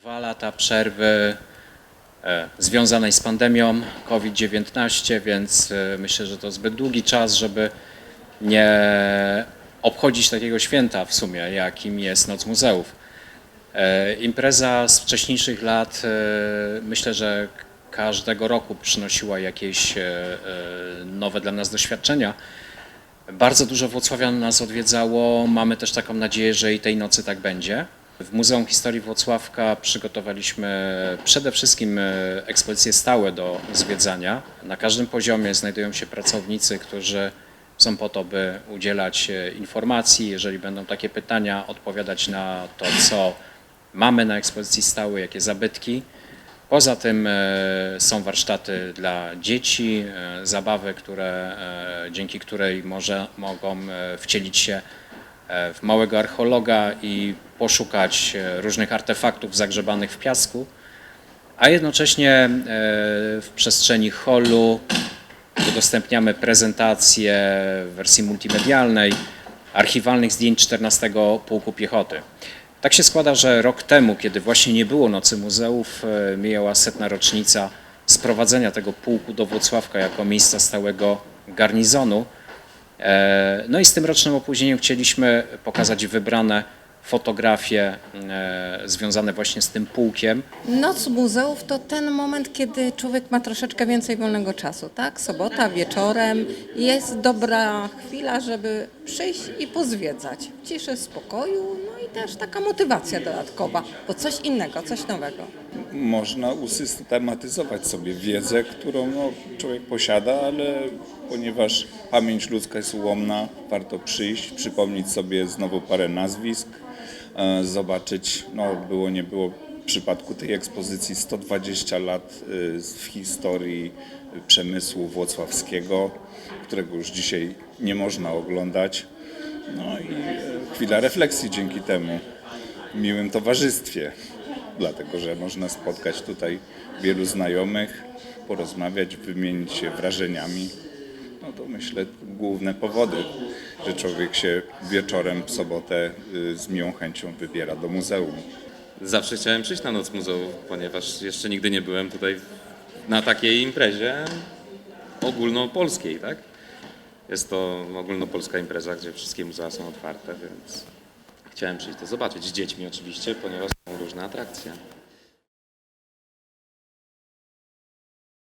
Dwa lata przerwy e, związanej z pandemią COVID-19, więc e, myślę, że to zbyt długi czas, żeby nie obchodzić takiego święta w sumie, jakim jest Noc Muzeów. E, Impreza z wcześniejszych lat myślę, że każdego roku przynosiła jakieś nowe dla nas doświadczenia. Bardzo dużo Włocławian nas odwiedzało. Mamy też taką nadzieję, że i tej nocy tak będzie. W Muzeum Historii Włocławka przygotowaliśmy przede wszystkim e, ekspozycje stałe do zwiedzania. Na każdym poziomie znajdują się pracownicy, którzy są po to, by udzielać e, informacji. Jeżeli będą takie pytania, odpowiadać na to, co mamy na ekspozycji stałej, jakie zabytki. Poza tym e, są warsztaty dla dzieci, zabawy, które, dzięki której może, mogą wcielić się w małego archeologa i poszukać e, różnych artefaktów zagrzebanych w piasku, a jednocześnie e, w przestrzeni hallu udostępniamy prezentacje w wersji multimedialnej archiwalnych zdjęć 14 Pułku Piechoty. Tak się składa, że rok temu, kiedy właśnie nie było Nocy Muzeów, e, mijała setna rocznica sprowadzenia tego pułku do Włocławka jako miejsca stałego garnizonu. E, No i z tym rocznym opóźnieniem chcieliśmy pokazać wybrane fotografie e, związane właśnie z tym pułkiem. Noc muzeów to ten moment, kiedy człowiek ma troszeczkę więcej wolnego czasu, tak? Sobota, wieczorem. Jest dobra chwila, żeby przyjść i pozwiedzać. W ciszy, spokoju, no i też taka motywacja dodatkowa, bo coś innego, coś nowego. Można usystematyzować sobie wiedzę, którą no, człowiek posiada, ale ponieważ pamięć ludzka jest ułomna, warto przyjść, przypomnieć sobie znowu parę nazwisk, e, zobaczyć, no było nie było w przypadku tej ekspozycji 120 lat e, w historii przemysłu włocławskiego, którego już dzisiaj nie można oglądać. No i e, chwila refleksji dzięki temu w miłym towarzystwie, dlatego że można spotkać tutaj wielu znajomych, porozmawiać, wymienić się wrażeniami. No to myślę główne powody, że człowiek się wieczorem w sobotę y, z miłą chęcią wybiera do muzeum. Zawsze chciałem przyjść na Noc Muzeów, ponieważ jeszcze nigdy nie byłem tutaj na takiej imprezie ogólnopolskiej, tak? Jest to ogólnopolska impreza, gdzie wszystkie muzea są otwarte, więc chciałem przyjść to zobaczyć z dziećmi oczywiście, ponieważ są różne atrakcje.